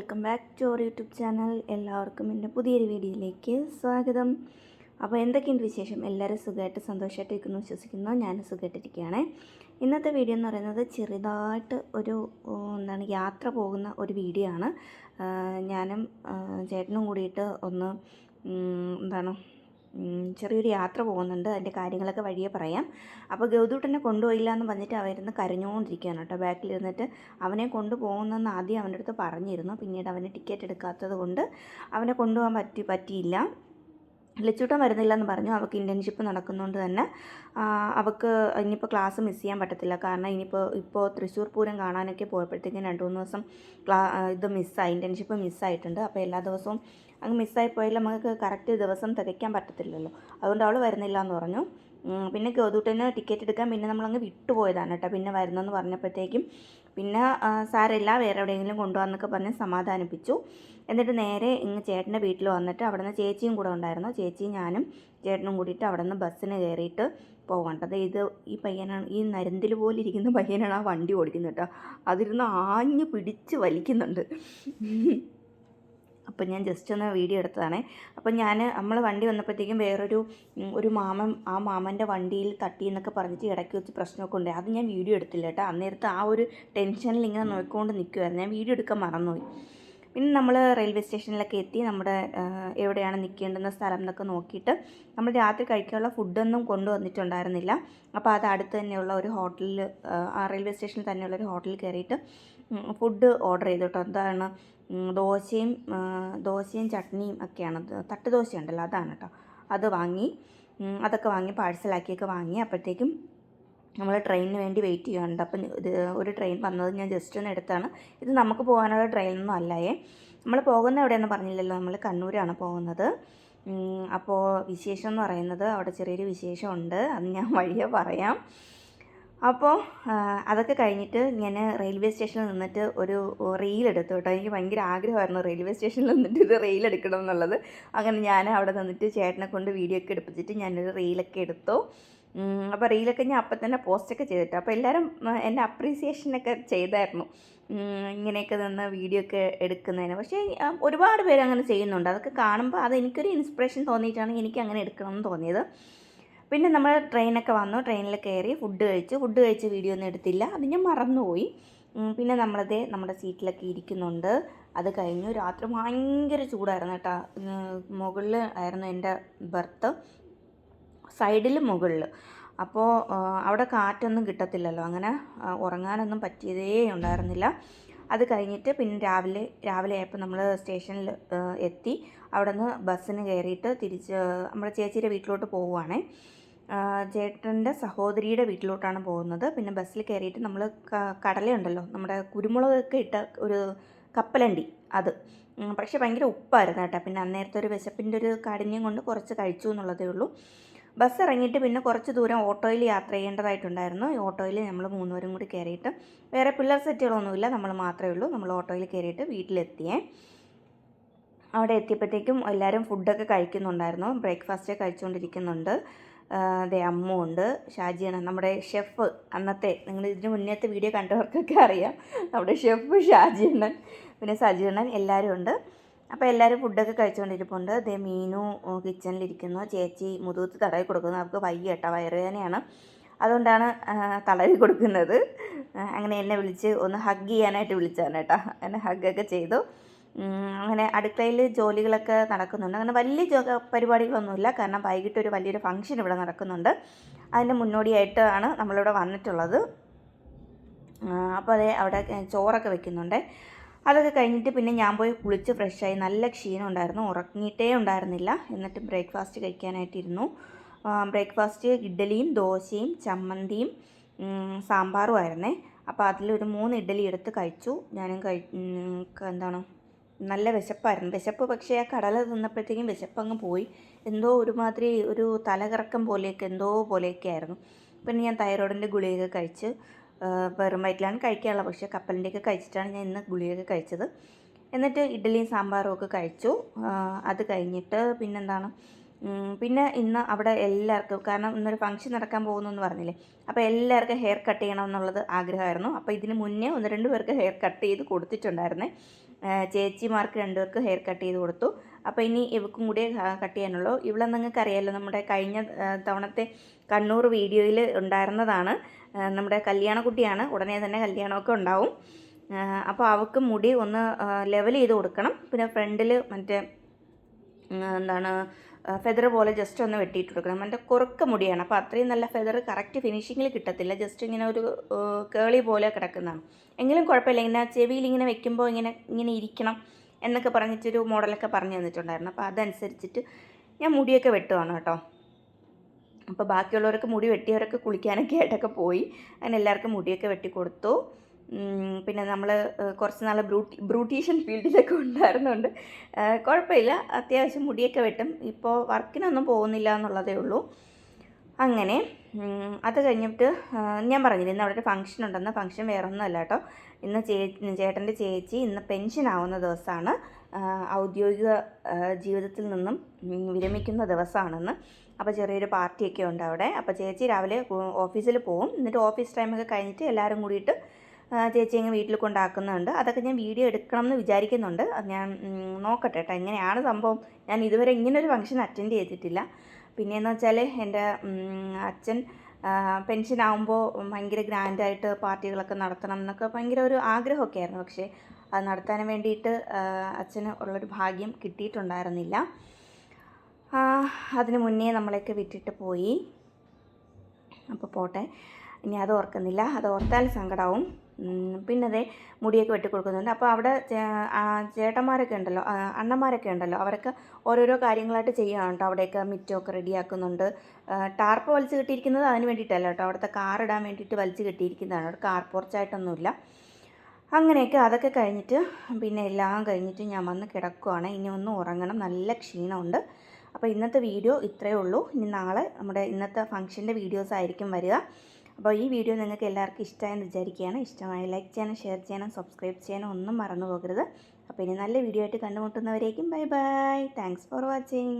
Welcome back to our YouTube channel. എല്ലാവർക്കും എന്റെ പുതിയൊരു വീഡിയോയിലേക്ക് സ്വാഗതം. അപ്പോൾ എന്തൊക്കെയുണ്ട് വിശേഷം? എല്ലാവരും സുഖമായിട്ട് സന്തോഷമായിട്ട് ഇരിക്കുന്നു വിശ്വസിക്കുന്നു. ഞാൻ സുഖമായിട്ടിരിക്കുകയാണ്. ഇന്നത്തെ വീഡിയോ എന്ന് പറയുന്നത് ചെറുതായിട്ട് ഒരു എന്താണ് യാത്ര പോകുന്ന ഒരു വീഡിയോ ആണ്. ഞാനും ചേട്ടനും കൂടിയിട്ട് ഒന്ന് എന്താണ് ചെറിയൊരു യാത്ര പോകുന്നുണ്ട്. അതിന്റെ കാര്യങ്ങളൊക്കെ വഴിയെ പറയാം. അപ്പോൾ ഗൗതൂട്ടനെ കൊണ്ടുപോയില്ല എന്ന് പറഞ്ഞിട്ട് അവരുന്ന് കരഞ്ഞുകൊണ്ടിരിക്കുകയാണ് കേട്ടോ. ബാക്കിലിരുന്നിട്ട് അവനെ കൊണ്ടുപോകുന്നെന്ന് ആദ്യം അവന്റെ അടുത്ത് പറഞ്ഞിരുന്നു. പിന്നീട് അവന് ടിക്കറ്റ് എടുക്കാത്തത് കൊണ്ട് അവനെ കൊണ്ടുപോകാൻ പറ്റി പറ്റിയില്ല. ലച്ചൂട്ടൻ വരുന്നില്ല എന്ന് പറഞ്ഞു. അവൾക്ക് ഇന്റേൺഷിപ്പ് നടക്കുന്നതുകൊണ്ട് തന്നെ. അവൾക്ക് ഇനിയിപ്പോൾ ക്ലാസ് മിസ് ചെയ്യാൻ പറ്റത്തില്ല. കാരണം ഇനിയിപ്പോൾ ഇപ്പോൾ തൃശ്ശൂർ പൂരം കാണാനൊക്കെ പോയപ്പോഴത്തേക്കും രണ്ട് മൂന്ന് ദിവസം ക്ലാ ഇത് മിസ്സായി ഇന്റേൺഷിപ്പ് മിസ്സായിട്ടുണ്ട് അപ്പോൾ എല്ലാ ദിവസവും അങ്ങ് മിസ്സായി പോയാൽ നമുക്ക് കറക്റ്റ് ദിവസം തികയ്ക്കാൻ പറ്റത്തില്ലല്ലോ. അതുകൊണ്ട് അവൾ വരുന്നില്ല എന്ന് പറഞ്ഞു പിന്നെ ഗൗതൂട്ടന് ടിക്കറ്റ് എടുക്കാൻ പിന്നെ നമ്മളങ്ങ് വിട്ടുപോയതാണ് കേട്ടോ. പിന്നെ വരുന്നെന്ന് പറഞ്ഞപ്പോഴത്തേക്കും പിന്നെ സാരമില്ല വേറെ എവിടെയെങ്കിലും കൊണ്ടുപോകാമെന്നൊക്കെ പറഞ്ഞ് സമാധാനിപ്പിച്ചു. എന്നിട്ട് നേരെ ഇങ്ങ് ചേട്ടന്റെ വീട്ടിൽ വന്നിട്ട് അവിടെ നിന്ന് ചേച്ചിയും കൂടെ ഉണ്ടായിരുന്നു. ചേച്ചിയും ഞാനും ചേട്ടനും കൂടിയിട്ട് അവിടെ നിന്ന് ബസ്സിന് കയറിയിട്ട് പോകേണ്ടത് ഇത് ഈ പയ്യനാണ് ഈ നരന്തിൽ പോലെ ഇരിക്കുന്ന പയ്യനാണ് ആ വണ്ടി ഓടിക്കുന്നത് കേട്ടോ. അതിരുന്ന് ആഞ്ഞു പിടിച്ച് വലിക്കുന്നുണ്ട്. അപ്പം ഞാൻ ജസ്റ്റ് ഒന്ന് വീഡിയോ എടുത്തതാണ്. അപ്പം ഞാൻ നമ്മൾ വണ്ടി വന്നപ്പോഴത്തേക്കും വേറൊരു ഒരു മാമൻ ആ മാമന്റെ വണ്ടിയിൽ തട്ടി എന്നൊക്കെ പറഞ്ഞിട്ട് ഇടയ്ക്ക് വെച്ച് പ്രശ്നമൊക്കെ ഉണ്ട്. അത് ഞാൻ വീഡിയോ എടുത്തില്ല കേട്ടോ. അന്നേരത്ത് ആ ഒരു ടെൻഷനിൽ ഇങ്ങനെ നോക്കിക്കൊണ്ട് നിൽക്കുമായിരുന്നു ഞാൻ വീഡിയോ എടുക്കാൻ മറന്നുപോയി. പിന്നെ നമ്മൾ റെയിൽവേ സ്റ്റേഷനിലൊക്കെ എത്തി. നമ്മുടെ എവിടെയാണ് നിൽക്കേണ്ടുന്ന സ്ഥലം എന്നൊക്കെ നോക്കിയിട്ട് നമ്മൾ രാത്രി കഴിക്കാനുള്ള ഫുഡൊന്നും കൊണ്ടുവന്നിട്ടുണ്ടായിരുന്നില്ല. അപ്പോൾ അത് അടുത്ത് തന്നെയുള്ള ഒരു ഹോട്ടലിൽ ആ റെയിൽവേ സ്റ്റേഷനിൽ തന്നെയുള്ള ഒരു ഹോട്ടലിൽ കയറിയിട്ട് ഫുഡ് ഓർഡർ ചെയ്തു കേട്ടോ എന്താണ്? ദോശയും ദോശയും ചട്നിയും ഒക്കെയാണ്. തട്ട് ദോശ ഉണ്ടല്ലോ അതാണ് കേട്ടോ അത് വാങ്ങി അതൊക്കെ വാങ്ങി പാഴ്സലാക്കിയൊക്കെ വാങ്ങി അപ്പോഴത്തേക്കും നമ്മൾ ട്രെയിനിന് വേണ്ടി വെയിറ്റ് ചെയ്യാറുണ്ട് അപ്പം ഒരു ട്രെയിൻ വന്നത് ഞാൻ ജസ്റ്റ് ഒന്ന് എടുത്താണ്. ഇത് നമുക്ക് പോകാനുള്ള ട്രെയിനൊന്നും അല്ലായേ നമ്മൾ പോകുന്ന എവിടെയെന്ന് പറഞ്ഞില്ലല്ലോ നമ്മൾ കണ്ണൂരാണ് പോകുന്നത്. അപ്പോൾ വിശേഷം എന്ന് പറയുന്നത് അവിടെ ചെറിയൊരു വിശേഷമുണ്ട്. അത് ഞാൻ വഴിയെ പറയാം. അപ്പോൾ അതൊക്കെ കഴിഞ്ഞിട്ട് ഞാൻ റെയിൽവേ സ്റ്റേഷനിൽ നിന്നിട്ട് ഒരു റീൽ എടുത്തു കേട്ടോ. എനിക്ക് ഭയങ്കര ആഗ്രഹമായിരുന്നു റെയിൽവേ സ്റ്റേഷനിൽ നിന്നിട്ട് ഇത് റീൽ എടുക്കണം എന്നുള്ളത്. അങ്ങനെ ഞാൻ അവിടെ നിന്നിട്ട് ചേട്ടനെ കൊണ്ട് വീഡിയോ ഒക്കെ എടുപ്പിച്ചിട്ട് ഞാനൊരു റീലൊക്കെ എടുത്തു. അപ്പോൾ റീലൊക്കെ ഞാൻ അപ്പം തന്നെ പോസ്റ്റൊക്കെ ചെയ്തിട്ട്. അപ്പോൾ എല്ലാവരും എന്റെ അപ്രീസിയേഷനൊക്കെ ചെയ്തായിരുന്നു. ഇങ്ങനെയൊക്കെ നിന്ന് വീഡിയോ ഒക്കെ എടുക്കുന്നതിന്. പക്ഷേ ഒരുപാട് പേര് അങ്ങനെ ചെയ്യുന്നുണ്ട്. അതൊക്കെ കാണുമ്പോൾ അത് എനിക്കൊരു ഇൻസ്പിറേഷൻ തോന്നിയിട്ടാണ് എനിക്ക് അങ്ങനെ എടുക്കണം എന്ന് തോന്നിയത്. പിന്നെ നമ്മൾ ട്രെയിനൊക്കെ വന്നു ട്രെയിനിൽ കയറി ഫുഡ് കഴിച്ചു. ഫുഡ് കഴിച്ച് വീഡിയോ ഒന്നും എടുത്തില്ല. അത് ഞാൻ മറന്നുപോയി. പിന്നെ നമ്മളത് നമ്മുടെ സീറ്റിലൊക്കെ ഇരിക്കുന്നുണ്ട്. അത് കഴിഞ്ഞു. രാത്രി ഭയങ്കര ചൂടായിരുന്നു കേട്ടോ. മുകളിൽ ആയിരുന്നു എന്റെ ബർത്ത്. സൈഡിൽ മുകളിൽ അപ്പോൾ അവിടെ കാറ്റൊന്നും കിട്ടത്തില്ലല്ലോ. അങ്ങനെ ഉറങ്ങാനൊന്നും പറ്റിയതേ ഉണ്ടായിരുന്നില്ല. അത് കഴിഞ്ഞിട്ട് പിന്നെ രാവിലെ രാവിലെ ആയപ്പോൾ നമ്മൾ സ്റ്റേഷനിൽ എത്തി. അവിടെ നിന്ന് ബസ്സിന് കയറിയിട്ട് തിരിച്ച് നമ്മുടെ ചേച്ചിയുടെ വീട്ടിലോട്ട് പോവുകയാണേ ചേട്ടന്റെ സഹോദരിയുടെ വീട്ടിലോട്ടാണ് പോകുന്നത്. പിന്നെ ബസ്സിൽ കയറിയിട്ട് നമ്മൾ കടലയുണ്ടല്ലോ. നമ്മുടെ കുരുമുളകൊക്കെ ഇട്ട ഒരു കപ്പലണ്ടി അത്. പക്ഷെ ഭയങ്കര ഉപ്പായിരുന്നു കേട്ടോ. പിന്നെ അന്നേരത്തെ ഒരു വിശപ്പിന്റെ ഒരു കാഠിന്യം കൊണ്ട് കുറച്ച് കഴിച്ചു എന്നുള്ളതേ ഉള്ളൂ. ബസ് ഇറങ്ങിയിട്ട് പിന്നെ കുറച്ച് ദൂരം ഓട്ടോയിൽ യാത്ര ചെയ്യേണ്ടതായിട്ടുണ്ടായിരുന്നു. ഈ ഓട്ടോയിൽ നമ്മൾ മൂന്നുപേരും കൂടി കയറിയിട്ട് വേറെ പിള്ളേർ സെറ്റുകളൊന്നുമില്ല. നമ്മൾ മാത്രമേ ഉള്ളൂ. നമ്മൾ ഓട്ടോയിൽ കയറിയിട്ട് വീട്ടിലെത്തിയേ. അവിടെ എത്തിയപ്പോഴത്തേക്കും എല്ലാവരും ഫുഡൊക്കെ കഴിക്കുന്നുണ്ടായിരുന്നു. ബ്രേക്ക്ഫാസ്റ്റ് കഴിച്ചുകൊണ്ടിരിക്കുന്നുണ്ട്. അതെ അമ്മ ഉണ്ട് ഷാജിയാണ് നമ്മുടെ ഷെഫ്. അന്നത്തെ നിങ്ങൾ ഇതിന് മുന്നേത്തെ വീഡിയോ കണ്ടവർക്കൊക്കെ അറിയാം. നമ്മുടെ ഷെഫ് ഷാജി ഷാജിയണ്ണൻ പിന്നെ സജിയണ്ണൻ എല്ലാവരും ഉണ്ട്. അപ്പോൾ എല്ലാവരും ഫുഡൊക്കെ കഴിച്ചുകൊണ്ടിരിപ്പുണ്ട്. ദേ മീനു കിച്ചണിലിരിക്കുന്നു. ചേച്ചി മുതുകത്ത് തടവി കൊടുക്കുന്നു. അവർക്ക് വയ്യ കേട്ടോ വയറുവേദനയാണ്. അതുകൊണ്ടാണ് തടവി കൊടുക്കുന്നത്. അങ്ങനെ എന്നെ വിളിച്ച് ഒന്ന് ഹഗ് ചെയ്യാനായിട്ട് വിളിച്ചാണ് കേട്ടോ. എന്നെ ഹഗ്ഗൊക്കെ ചെയ്തു. അങ്ങനെ അടുക്കളയിൽ ജോലികളൊക്കെ നടക്കുന്നുണ്ട്. അങ്ങനെ വലിയ ജോ പരിപാടികളൊന്നുമില്ല. കാരണം വൈകിട്ട് ഒരു വലിയൊരു ഫംഗ്ഷൻ ഇവിടെ നടക്കുന്നുണ്ട്. അതിന്റെ മുന്നോടിയായിട്ടാണ് നമ്മളിവിടെ വന്നിട്ടുള്ളത്. അപ്പോൾ അതെ അവിടെ ചോറൊക്കെ വെക്കുന്നുണ്ട്. അതൊക്കെ കഴിഞ്ഞിട്ട് പിന്നെ ഞാൻ പോയി കുളിച്ച് ഫ്രഷായി നല്ല ക്ഷീണം ഉണ്ടായിരുന്നു. ഉറങ്ങിയിട്ടേ ഉണ്ടായിരുന്നില്ല. എന്നിട്ട് ബ്രേക്ക്ഫാസ്റ്റ് കഴിക്കാനായിട്ടിരുന്നു ബ്രേക്ക്ഫാസ്റ്റ് ഇഡ്ഡലിയും ദോശയും ചമ്മന്തിയും സാമ്പാറും ആയിരുന്നേ. അപ്പോൾ അതിലൊരു മൂന്ന് ഇഡ്ഡലി എടുത്ത് കഴിച്ചു. ഞാനും കഴി എന്താണ് നല്ല വിശപ്പായിരുന്നു. വിശപ്പ് പക്ഷേ ആ കടല തിന്നപ്പോഴത്തേക്കും വിശപ്പ് അങ്ങ് പോയി. എന്തോ ഒരുമാതിരി ഒരു തലകറക്കം പോലെയൊക്കെ എന്തോ പോലെയൊക്കെ ആയിരുന്നു. പിന്നെ ഞാൻ തൈറോയിഡിന്റെ ഗുളികയൊക്കെ കഴിച്ച് വെറും വയറ്റിലാണ് കഴിക്കാനുള്ളത് പക്ഷേ കപ്പലിന്റെയൊക്കെ കഴിച്ചിട്ടാണ് ഞാൻ ഇന്ന് ഗുളികയൊക്കെ കഴിച്ചത്. എന്നിട്ട് ഇഡ്ഡലിയും സാമ്പാറും ഒക്കെ കഴിച്ചു. അത് കഴിഞ്ഞിട്ട് പിന്നെന്താണ്? പിന്നെ ഇന്ന് അവിടെ എല്ലാവർക്കും കാരണം ഇന്നൊരു ഫംഗ്ഷൻ നടക്കാൻ പോകുന്നു എന്ന് പറഞ്ഞില്ലേ? അപ്പോൾ എല്ലാവർക്കും ഹെയർ കട്ട് ചെയ്യണം എന്നുള്ളത് ആഗ്രഹമായിരുന്നു. അപ്പോൾ ഇതിന് മുന്നേ ഒന്ന് രണ്ട് പേർക്ക് ഹെയർ കട്ട് ചെയ്ത് കൊടുത്തിട്ടുണ്ടായിരുന്നേ. ചേച്ചിമാർക്ക് രണ്ടുപേർക്ക് ഹെയർ കട്ട് ചെയ്ത് കൊടുത്തു. അപ്പോൾ ഇനി ഇവക്കും കൂടി കട്ട് ചെയ്യാനുള്ളൂ. ഇവിടെ നിങ്ങൾക്ക് അറിയാമല്ലോ നമ്മുടെ കഴിഞ്ഞ തവണത്തെ കണ്ണൂർ വീഡിയോയിൽ ഉണ്ടായിരുന്നതാണ്. നമ്മുടെ കല്യാണക്കുട്ടിയാണ്. ഉടനെ തന്നെ കല്യാണമൊക്കെ ഉണ്ടാവും. അപ്പോൾ അവൾക്ക് മുടി ഒന്ന് ലെവൽ ചെയ്ത് കൊടുക്കണം. പിന്നെ ഫ്രണ്ടിൽ മറ്റേ എന്താണ് ഫെദർ പോലെ ജസ്റ്റ് ഒന്ന് വെട്ടിയിട്ട് കൊടുക്കണം. എന്റെ കുറുക്ക മുടിയാണ്. അപ്പോൾ അത്രയും നല്ല ഫെദർ കറക്റ്റ് ഫിനിഷിങ്ങിൽ കിട്ടത്തില്ല. ജസ്റ്റ് ഇങ്ങനെ ഒരു കേളി പോലെ കിടക്കുന്നതാണ്. എങ്കിലും കുഴപ്പമില്ല. ഇങ്ങനെ ചെവിയിൽ ഇങ്ങനെ വെക്കുമ്പോൾ ഇങ്ങനെ ഇങ്ങനെ ഇരിക്കണം എന്നൊക്കെ പറഞ്ഞിട്ടൊരു മോഡലൊക്കെ പറഞ്ഞു തന്നിട്ടുണ്ടായിരുന്നു. അപ്പോൾ അതനുസരിച്ചിട്ട് ഞാൻ മുടിയൊക്കെ വെട്ടുവാണ് കേട്ടോ. അപ്പോൾ ബാക്കിയുള്ളവർക്ക് മുടി വെട്ടിയവരൊക്കെ കുളിക്കാനൊക്കെ ആയിട്ടൊക്കെ പോയി. അങ്ങനെ എല്ലാവർക്കും മുടിയൊക്കെ വെട്ടി കൊടുത്തു പിന്നെ നമ്മൾ കുറച്ച് നാൾ ബ്രൂട്ടി ബ്രൂട്ടീഷ്യൻ ഫീൽഡിലൊക്കെ ഉണ്ടായിരുന്നുണ്ട് കുഴപ്പമില്ല. അത്യാവശ്യം മുടിയൊക്കെ വെട്ടും. ഇപ്പോൾ വർക്കിനൊന്നും പോകുന്നില്ല എന്നുള്ളതേ ഉള്ളൂ. അങ്ങനെ അത് കഴിഞ്ഞിട്ട് ഞാൻ പറഞ്ഞില്ല ഇന്ന് അവിടെ ഒരു ഫംഗ്ഷൻ ഉണ്ടെന്ന്. ഫംഗ്ഷൻ വേറെ ഒന്നുമല്ല കേട്ടോ. ഇന്ന് ചേ ചേട്ടന്റെ ചേച്ചി ഇന്ന് പെൻഷൻ ആവുന്ന ദിവസമാണ്. ഔദ്യോഗിക ജീവിതത്തിൽ നിന്നും വിരമിക്കുന്ന ദിവസമാണെന്ന്. അപ്പോൾ ചെറിയൊരു പാർട്ടിയൊക്കെ ഉണ്ട് അവിടെ. അപ്പോൾ ചേച്ചി രാവിലെ ഓഫീസിൽ പോകും എന്നിട്ട് ഓഫീസ് ടൈമൊക്കെ കഴിഞ്ഞിട്ട് എല്ലാവരും കൂടിയിട്ട് ചേച്ചി അങ്ങ് വീട്ടിൽ കൊണ്ടാക്കുന്നുണ്ട്. അതൊക്കെ ഞാൻ വീഡിയോ എടുക്കണം എന്ന് വിചാരിക്കുന്നുണ്ട്. അത് ഞാൻ നോക്കട്ടെ കേട്ടോ. എങ്ങനെയാണ് സംഭവം. ഞാൻ ഇതുവരെ ഇങ്ങനെ ഒരു ഫംഗ്ഷൻ അറ്റൻഡ് ചെയ്തിട്ടില്ല പിന്നെയെന്ന് വെച്ചാൽ എന്റെ അച്ഛൻ പെൻഷൻ ആകുമ്പോൾ ഭയങ്കര ഗ്രാൻഡായിട്ട് പാർട്ടികളൊക്കെ നടത്തണം എന്നൊക്കെ ഭയങ്കര ഒരു ആഗ്രഹമൊക്കെ ആയിരുന്നു. പക്ഷേ അത് നടത്താൻ വേണ്ടിയിട്ട് അച്ഛന് ഉള്ളൊരു ഭാഗ്യം കിട്ടിയിട്ടുണ്ടായിരുന്നില്ല. അതിന് മുന്നേ നമ്മളെയൊക്കെ വിട്ടിട്ട് പോയി. അപ്പോൾ പോട്ടെ. ഇനി അത് ഓർക്കുന്നില്ല. അത് ഓർത്താൽ സങ്കടമാവും പിന്നെ അതേ മുടിയൊക്കെ വെട്ടി കൊടുക്കുന്നുണ്ട്. അപ്പോൾ അവിടെ ചേട്ടന്മാരൊക്കെ ഉണ്ടല്ലോ അണ്ണന്മാരൊക്കെ ഉണ്ടല്ലോ അവരൊക്കെ ഓരോരോ കാര്യങ്ങളായിട്ട് ചെയ്യുകയാണ് കേട്ടോ അവിടെയൊക്കെ മിറ്റമൊക്കെ റെഡിയാക്കുന്നുണ്ട്. ടാർപ്പ് വലിച്ചു കെട്ടിയിരിക്കുന്നത് അതിന് വേണ്ടിയിട്ടല്ല കേട്ടോ. അവിടുത്തെ കാർ ഇടാൻ വേണ്ടിയിട്ട് വലിച്ചു കെട്ടിയിരിക്കുന്നതാണ്. അവിടെ കാർ പോർച്ചായിട്ടൊന്നുമില്ല അങ്ങനെയൊക്കെ അതൊക്കെ കഴിഞ്ഞിട്ട് പിന്നെ എല്ലാം കഴിഞ്ഞിട്ട് ഞാൻ വന്ന് കിടക്കുവാണ്. ഇനി ഒന്ന് ഉറങ്ങണം. നല്ല ക്ഷീണമുണ്ട്. അപ്പോൾ ഇന്നത്തെ വീഡിയോ ഇത്രയേ ഉള്ളൂ. ഇനി നാളെ നമ്മുടെ ഇന്നത്തെ ഫംഗ്ഷന്റെ വീഡിയോസ് ആയിരിക്കും വരിക. അപ്പോൾ ഈ വീഡിയോ നിങ്ങൾക്ക് എല്ലാവർക്കും ഇഷ്ടമായെന്ന് വിചാരിക്കുകയാണ്. ഇഷ്ടമായി ലൈക്ക് ചെയ്യാനും ഷെയർ ചെയ്യാനും സബ്സ്ക്രൈബ് ചെയ്യാനും ഒന്നും മറന്നു പോകരുത്. അപ്പോൾ ഇനി നല്ല വീഡിയോ ആയിട്ട് കണ്ടുമുട്ടുന്നവരേക്കും bye bye thanks for watching